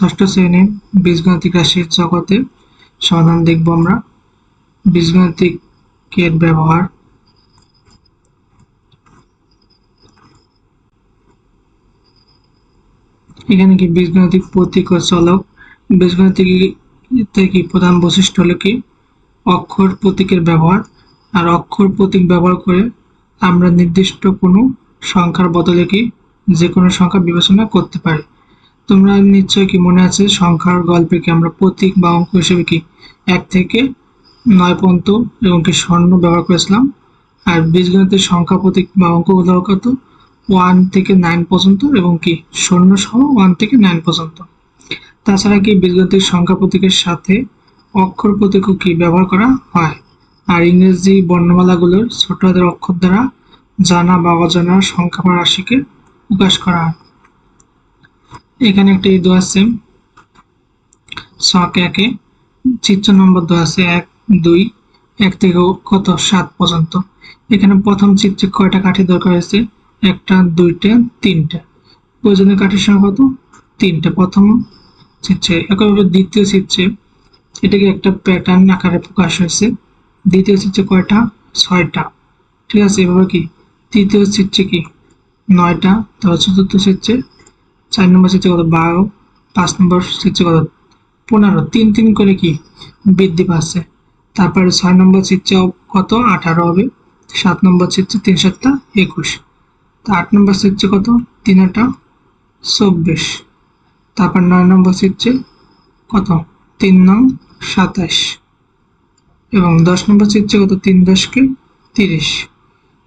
ষষ্ঠ শ্রেণি বীজগণিতিক রাশির জগতে সমাধান দেখব আমরা বীজগণিতিকের ব্যবহার। এখানে কি বীজগণিতিক প্রতীক ও চলক? বীজগণিতিক থেকে প্রধান বৈশিষ্ট্য হলো কি? অক্ষর প্রতীকের ব্যবহার। আর অক্ষর প্রতীক ব্যবহার করে আমরা নির্দিষ্ট কোনো সংখ্যার বদলে কি যে কোনো সংখ্যা বিবেচনা করতে পারি। তোমরা নিশ্চয় কি মনে আছে, সংখ্যার গল্পে কি আমরা প্রতীক বা অঙ্ক হিসেবে কি এক থেকে নয় পর্যন্ত এবং কি স্বর্ণ ব্যবহার করেছিলাম? আর বীজগণিতের সংখ্যা, প্রতীক বা অঙ্ক অঙ্কগুলো কত? ওয়ান থেকে নাইন পর্যন্ত এবং কি শূন্য সহ ওয়ান থেকে নাইন পর্যন্ত। তাছাড়া কি বীজগণিতের সংখ্যা, প্রতীকের সাথে অক্ষর, প্রতীকও কি ব্যবহার করা হয়? আর ইংরেজি বর্ণমালাগুলোর ছোট হাতের অক্ষর দ্বারা জানা বা অজানা সংখ্যা বা রাশিকে প্রকাশ করা হয়। এখানে একটি দেওয়া আছে। ছক একে। চিত্র নম্বর দেওয়া আছে এক, দুই, এক থেকে কত? সাত পর্যন্ত। এখানে প্রথম চিত্রে কয়টা কাঠি দরকার হয়েছে? একটা, দুইটা, তিনটা। প্রয়োজনীয় কাঠির সংখ্যা কত? তিনটা। প্রথম চিত্রে। একইভাবে দ্বিতীয় চিত্রে এটাকে একটা প্যাটার্ন আকারে প্রকাশ হয়েছে। দ্বিতীয় চিত্রে কয়টা? ছয়টা। ঠিক আছে, এভাবে কি? তৃতীয় চিত্রে কি? নয়টা। তারপর চতুর্থ চিত্রে চার নম্বর চিত্রে কত? বারো। পাঁচ নম্বর চিত্রে কত? পনেরো। তিন তিন করে কি বৃদ্ধি পাচ্ছে। তারপরে ছয় নম্বর চিত্রে কত? আঠারো হবে। সাত নম্বর চিত্রে তিন সাতটা একুশ। তা আট নম্বর চিত্রে কত? তিন আটা চব্বিশ। তারপর নয় নম্বর চিত্রে কত? তিন নং সাতাশ। এবং দশ নম্বর চিত্রে কত? তিন দশকে তিরিশ।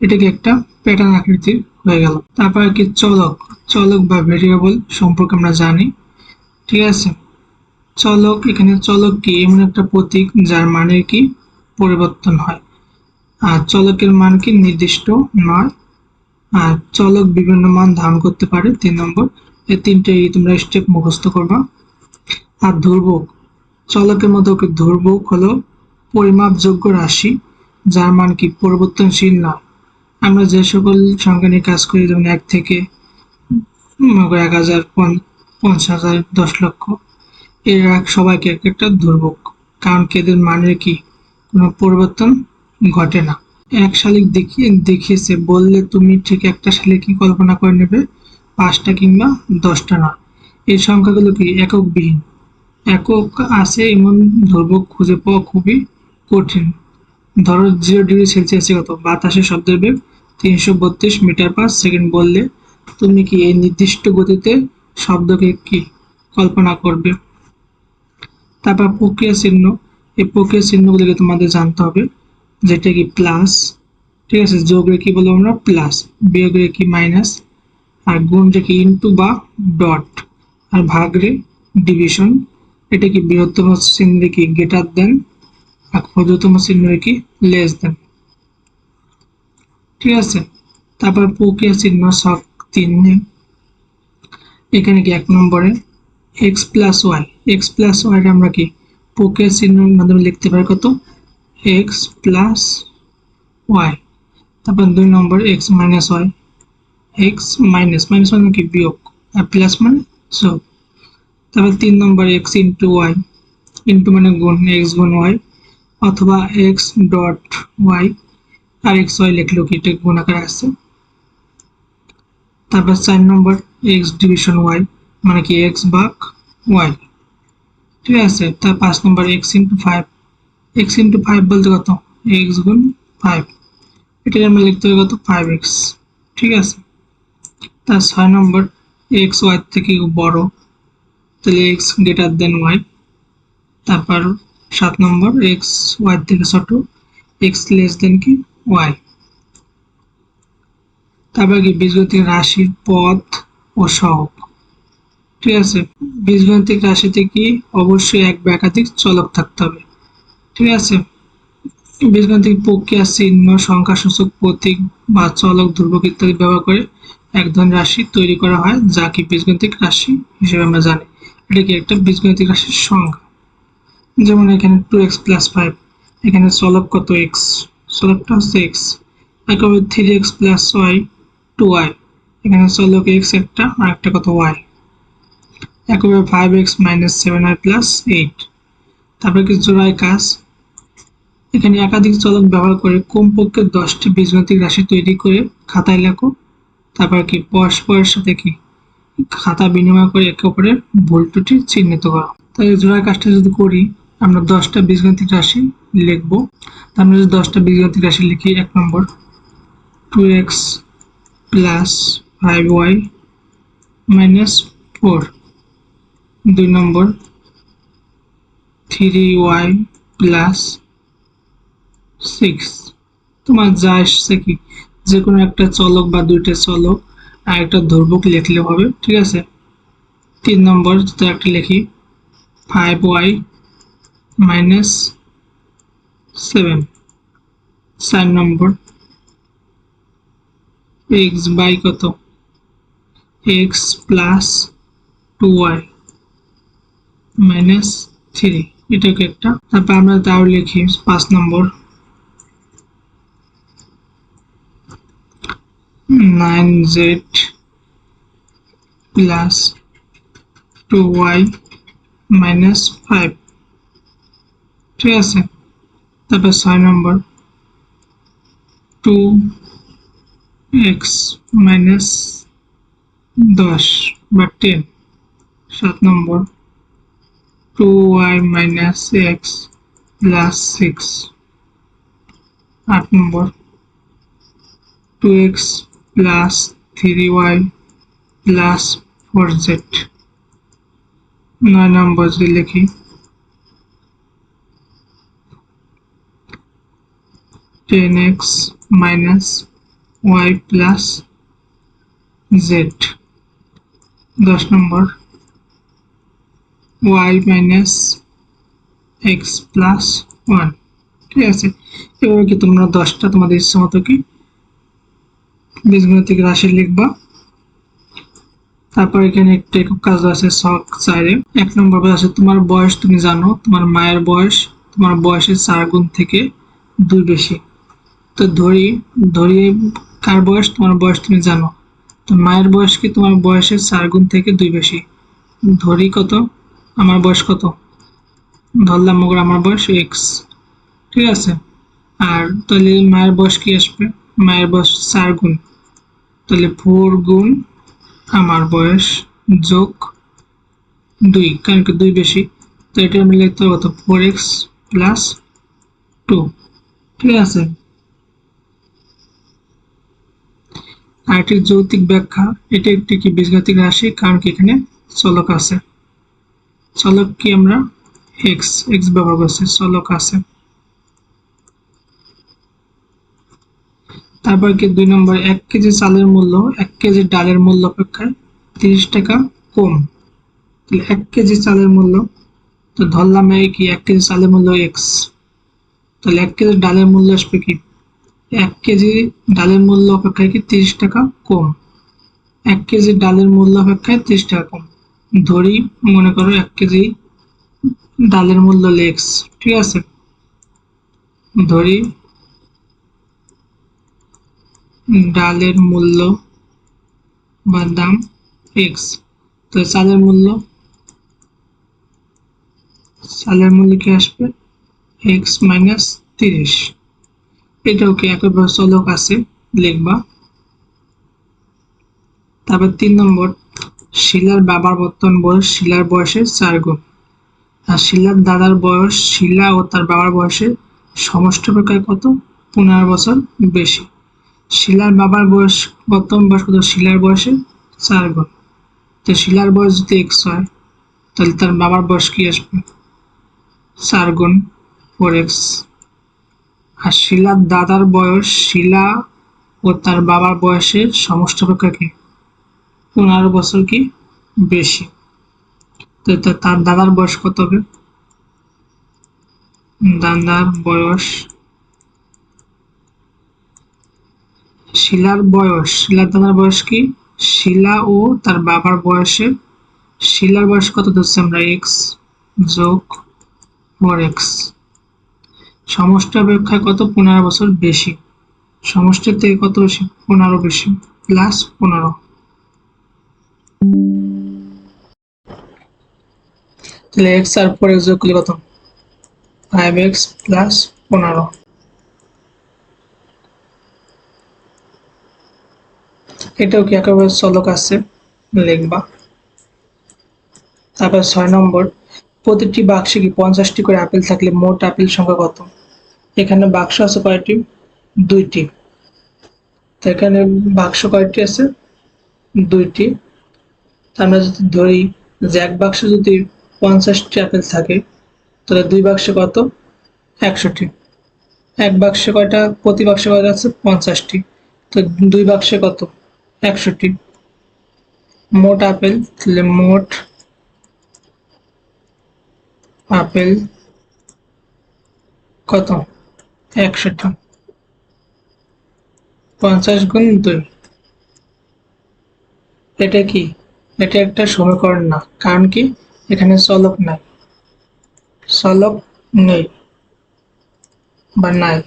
এটাকে একটা প্যাটার্ন আকৃতির হয়ে গেল। তারপর কি চলক। চলক বা ভেরিয়েবল সম্পর্কে আমরা জানি। ঠিক আছে? চলক, এখানে চলক কি? এমন একটা প্রতীক যার মানের কি? পরিবর্তন হয়। আর চলকের মান কি? নির্দিষ্ট নয়। আর চলক বিভিন্ন মান ধারণ করতে পারে, তিন নম্বর। এই তিনটে তোমরা স্টেপ মুখস্থ করবা। আর ধ্রুবক। চলকের মতো ধ্রুবক হলো পরিমাপযোগ্য রাশি, যার মান কি? পরিবর্তনশীল নয়। আমরা যে সকল সংখ্যা নিয়ে কাজ করি, যেমন এক থেকে এক হাজার পঞ্চাশ হাজার দশ লক্ষ, এর এক সবাইকে এক একটা ধ্রুবক কারণ কি এদের মানের কি? কোনো পরিবর্তন ঘটে না। এক শালিক দেখিয়ে দেখিয়েছে, বললে তুমি ঠিক একটা শালিকই কল্পনা করে নেবে, পাঁচটা কিংবা দশটা না এই সংখ্যাগুলো কি এককবিহীন? একক আছে এমন ধ্রুবক খুঁজে পাওয়া খুবই কঠিন। ধরো জিরো ডিগ্রি সেলসিয়াসে কত বাতাসের শব্দের বেগ তিনশো বত্রিশ মিটার পার সেকেন্ড বললে তুমি কি এই নির্দিষ্ট গতিতে শব্দকে কি কল্পনা করবে? তারপর প্রক্রিয়া চিহ্ন। এই প্রক্রিয়া চিহ্নগুলিকে তোমাদের জানতে হবে। যেটা কি প্লাস ঠিক আছে? যোগরে কি বলব আমরা? প্লাস বিয়োগরে কি মাইনাস আর গুণরে কি ইনটু বা ডট আর ভাগরে ডিভিশন এটা কি বৃহত্তম চিহ্নে কি গ্রেটার দেন আর ক্ষুদ্রতম চিহ্নে কি লেস দেন ঠিক আছে। তারপর প্রক্রিয়া চিহ্ন সব তিন এখানে কি এক নম্বরে? X plus y x plus y আমরা কি? প্রক্রিয়া চিহ্নের মাধ্যমে লিখতে পারি কত? এক্স প্লাস ওয়াই তারপর দুই নম্বর x minus y x minus minus মানে কি? বিয়োগ। আর প্লাস মানে যোগ। তারপর তিন নম্বর এক্স ইন্টু ওয়াই ইন্টু মানে গুণ এক্স গুণ ওয়াই অথবা এক্স ডট ওয়াই আর এক্স ওয়াই লিখলেও কি এটা গুণ আকারে আসছে তারপর চার নম্বর এক্স ডিভিশন ওয়াই মানে কি এক্স ভাগ ওয়াই ঠিক আছে, তার পাঁচ নম্বর x into five x into five বলতে কত? এক্স গুণ ফাইভ এটাকে আমরা লিখতে হবে কত? ফাইভ এক্স ঠিক আছে? তার ছয় নম্বর এক্স ওয়াই থেকে বড়। তাহলে এক্স গ্রেটার দেন ওয়াই তারপর সাত নম্বর এক্স ওয়াই থেকে ছোট। এক্স লেস দেন কি? ওয়াই। তারপর কি বীজগণিতিক রাশির পথ ও সহগ। ঠিক আছে? বীজগণিতিক রাশিতে কি? অবশ্যই এক বা একাধিক চলক থাকতে হবে। ঠিক আছে? বীজগণিতিক প্রক্রিয়া চিহ্ন, সংখ্যাসূচক প্রতীক বা চলক, ধ্রুবক ইত্যাদি ব্যবহার করে এক ধরনের রাশি তৈরি করা হয়, যা কি বীজগণিতিক রাশি হিসেবে আমরা জানি। এটা কি একটা বীজগণিতিক রাশির সংখ্যা? যেমন এখানে টু এক্স প্লাস ফাইভ এখানে চলক কত এক্স চলকটা হচ্ছে এক্স একইভাবে three x plus y two y এখানে চলক এক্স একটা, আর একটা কত ওয়াই একইভাবে five x minus seven y plus eight তারপরে কি জোড়ায় কাজ এখানে একাধিক চলক ব্যবহার করে কমপক্ষে দশটি বীজগণিতিক রাশি তৈরি করে খাতায় লেখো। তারপর কি, পরস্পরের সাথে কি? খাতা বিনিময় করে একে অপরের ভুল ত্রুটি চিহ্নিত করো। তাই জোড়ার কাজটা যদি করি, আমরা দশটা বীজগণিতিক রাশি লিখব। তার আমরা যদি দশটা বীজগণিতিক রাশি লিখি এক নম্বর। Two x plus five y minus four দুই নম্বর। থ্রি ওয়াই প্লাস সিক্স তোমার যা এসছে কি? যে কোনো একটা চলক বা দুইটা চলক আর একটা ধ্রুবক লিখলে হবে, ঠিক আছে? তিন নম্বর যদি একটা লিখি ফাইভ ওয়াই মাইনাস সেভেন। চার নম্বর। এক্স বাই কত? X plus two y minus three এটাকে একটা তারপর আমরা তাও লিখি পাঁচ নম্বর। Nine z plus two y minus five ঠিক আছে? তারপর ছয় নম্বর টু এক্স মাইনাস দশ বা টেন সাত নম্বর two y minus x plus six আট নম্বর two x plus three y plus four z নয় নম্বর যদি লিখি ten x minus y plus z দশ নম্বর। Y minus x plus one ঠিক আছে? এভাবে কি তোমরা দশটা তোমাদের ইচ্ছে মতো কি বীজগণিতিক রাশি লিখবা। তারপর এখানে একটা একক কাজ আছে শখ চাইরে। এক নম্বর আছে, তোমার বয়স তুমি জানো, তোমার মায়ের বয়স, তোমার বয়সের চার গুণ থেকে দুই বেশি। তো ধরি ধরি কার বয়স? তোমার বয়স তুমি জানো। তো মায়ের বয়স কি তোমার বয়সের চার গুণ থেকে দুই বেশি? ধরি কত? আমার বয়স কত? ধরলাম মগর আমার বয়স এক্স ঠিক আছে? আর তাহলে মায়ের বয়স কি আসবে? মায়ের বয়স চার গুণ। তাহলে ফোর গুণ আমার বয়স যোগ দুই, কারণ কি দুই বেশি? তো এটা আমি লিখতে পারব তো ফোর এক্স প্লাস টু ঠিক আছে? আর এটির যৌতিক ব্যাখ্যা, এটি একটি কি বীজগতিক রাশি, কারণ কি এখানে চলক আছে। চলক কি আমরা? এক্স এক্স ব্যবহার করছি, চলক আছে। তারপর কি দুই নম্বর, এক কেজি চালের মূল্য, এক কেজি ডালের মূল্য অপেক্ষায় তিরিশ টাকা কম। তাহলে এক কেজি চালের মূল্য, তো ধরলাম এই কি, এক কেজি চালের মূল্য এক্স তাহলে এক কেজি ডালের মূল্য আসবে কি? এক কেজি ডালের মূল্য অপেক্ষায় কি তিরিশ টাকা কম? এক কেজি ডালের মূল্য অপেক্ষায় তিরিশ টাকা কম। ধরি, মনে করো এক কেজি ডালের মূল্য লেক্স, ঠিক আছে? ধরি, ডালের মূল্য বা দাম এক্স। তো চালের মূল্য? চালের মূল্য কি আসবে? এক্স মাইনাস তিরিশ। এটাও কি একইভাবে চলক আছে লিখবা তারপর তিন নম্বর, শিলার বাবার বর্তমান বয়স, শিলার বয়সের চার গুণ। আর শিলার দাদার বয়স, শিলা ও তার বাবার বয়সের সমষ্টি প্রকার কত? পনেরো বছর বেশি। শিলার বাবার বয়স, বর্তমান বয়স কত? শিলার বয়সে চার গুণ। তো শিলার বয়স যদি এক্স হয়, তাহলে তার বাবার বয়স কি আসবে? চার গুণ ফোর এক্স আর শিলার দাদার বয়স শিলা ও তার বাবার বয়সের সমষ্টি অপেক্ষা কি? পনেরো বছর কি? বেশি। তা- তার দাদার বয়স কত হবে? দাদার বয়স শিলার বয়স, শিলার দাদার বয়স কি? শিলা ও তার বাবার বয়সের শিলার বয়স কত? ধরছি আমরা এক্স যোগ ফোর এক্স সমষ্টি অপেক্ষায় কত পনেরো বছর বেশি? সমষ্টির থেকে কত বেশি? পনেরো বেশি। প্লাস পনেরো। তাহলে এক্স আর ফোর এক্স যোগ করলে কত? ফাইভ এক্স প্লাস পনেরো। এটাও কি একেবারে চলক আছে? লিখবা। তারপর ছয় নম্বর, প্রতিটি বাক্সে কি পঞ্চাশটি করে আপেল থাকলে মোট আপেল সংখ্যা কত? এখানে বাক্স আছে কয়টি? দুইটি। তো এখানে বাক্স কয়টি আছে? দুইটি। আমরা যদি ধরি যে এক বাক্স যদি পঞ্চাশটি আপেল থাকে, তাহলে দুই বাক্সে কত? একশোটি এক বাক্সে কয়টা? প্রতি বাক্সে কয়টা আছে? পঞ্চাশটি। তো দুই বাক্সে কত? একশোটি মোট আপেল, তাহলে মোট আপেল কত? একশোটা পঞ্চাশ গুণ দুই। এটা কি? এটা একটা সমীকরণ না, কারণ কি? এখানে চলক নাই। চলক নেই। বা নাই।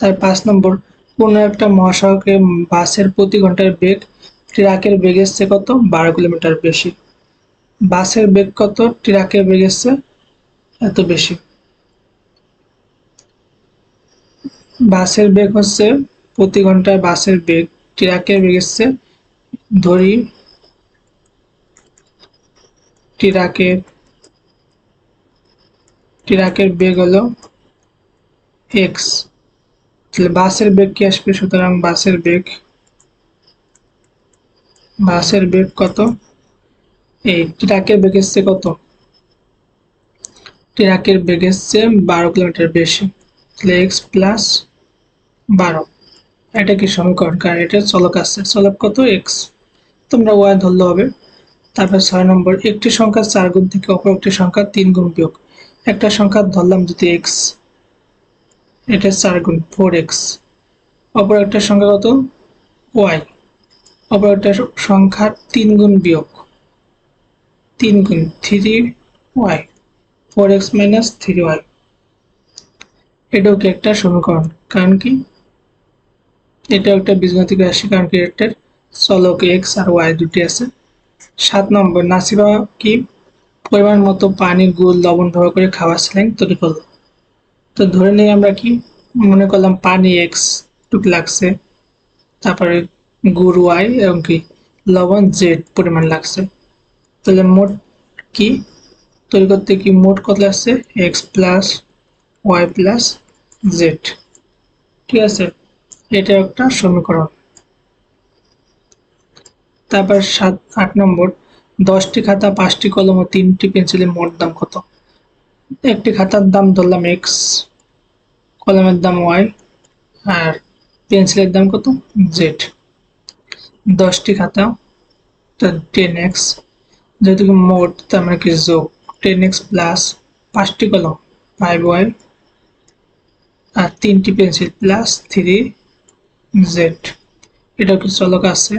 তাই পাঁচ নম্বর, কোন একটা মহাসড়কে বাসের প্রতি ঘণ্টার বেগ ট্রাকের বেগের চেয়ে কত? বারো কিলোমিটার বেশি। বাসের বেগ কত? ট্রাকের বেগের চেয়ে এত বেশি। বাসের বেগ হচ্ছে, প্রতি ঘন্টায় বাসের বেগ ট্রাকের বেগ হচ্ছে, ধরি ট্রাকের ট্রাকের বেগ হলো এক্স তাহলে বাসের বেগ কি আসবে? সুতরাং বাসের বেগ বাসের বেগ কত? এই ট্রাকের বেগ এসছে কত? ট্রাকের বেগ এসছে বারো কিলোমিটার বেশি। তাহলে এক্স প্লাস বারো। এটা কি সমীকরণ? কারণ এটা চলক আছে। চলক কত? এক্স তোমরা ওয়াই ধরলে হবে। তারপর ছয় নম্বর, একটি সংখ্যা চার গুণ থেকে অপর একটি সংখ্যা তিন গুণ বিয়োগ। একটা সংখ্যা ধরলাম যদি এক্স এটা চার গুণ ফোর এক্স অপর একটা সংখ্যা কত? ওয়াই অপর একটা সংখ্যা তিন গুণ বিয়োগ। তিন গুণ three y four x minus three y এটাও কি একটা সমীকরণ? কারণ কি? এটাও একটা বীজগণিতিক রাশি, কারণ কি এটার চলক এক্স আর ওয়াই দুটি আছে। সাত নম্বর, নাসিবা কি পরিমাণ মতো পানি, গুড়, লবণ ব্যবহার করে খাবার স্যালাইন তৈরি করল। তো ধরে নিই আমরা কি মনে করলাম পানি এক্স টুক লাগছে, তারপরে গুড় ওয়াই এবং কি লবণ জেড পরিমাণ লাগছে। তাহলে মোট কি তৈরি করতে কি মোট কত লাগছে x plus y plus z ঠিক আছে? এটা একটা সমীকরণ। তারপর সাত, আট নম্বর। দশটি খাতা, পাঁচটি কলম ও তিনটি পেন্সিলের মোট দাম কত? একটি খাতার দাম ধরলাম এক্স কলমের দাম ওয়াই আর পেন্সিলের দাম কত? জেড দশটি খাতা টেন এক্স যেহেতু মোট, তার মানে কি যোগ। টেন এক্স প্লাস পাঁচটি কলম ফাইভ ওয়াই আর তিনটি পেন্সিল প্লাস থ্রি জেড এটা কি চলক আছে?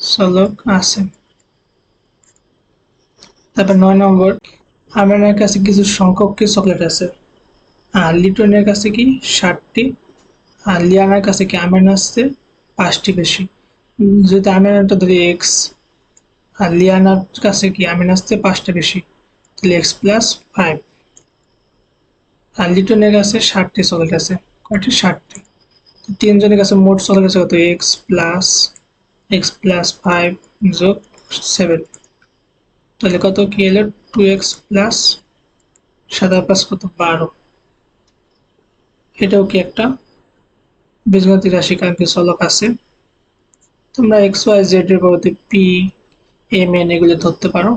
চলক আছে। তারপর নয় নম্বর আমার কাছে কিছু সংখ্যক কি চকলেট আছে? আর লিটনের কাছে কি? ষাটটি। আর লিয়ানার কাছে কি আমের আছে পাঁচটি বেশি। যদি আমেনারটা ধরি এক্স আর লিয়ানার কাছে কি আমের আসতে পাঁচটা বেশি? তাহলে এক্স প্লাস ফাইভ আর লিটনের কাছে ষাটটি চকলেট আছে কয়টি? ষাটটি। তিনজনের কাছে মোট চকলেট আছে কত? X plus x plus five যোগ সেভেন তাহলে কত কি এলো? টু এক্স প্লাস সাদা প্লাস কত? বারো। এটাও কি একটা বীজগণিত রাশি কারণ কি চলক আছে। তোমরা এক্স ওয়াই জেড এর পরবর্তী পি এম এন এগুলো ধরতে পারো।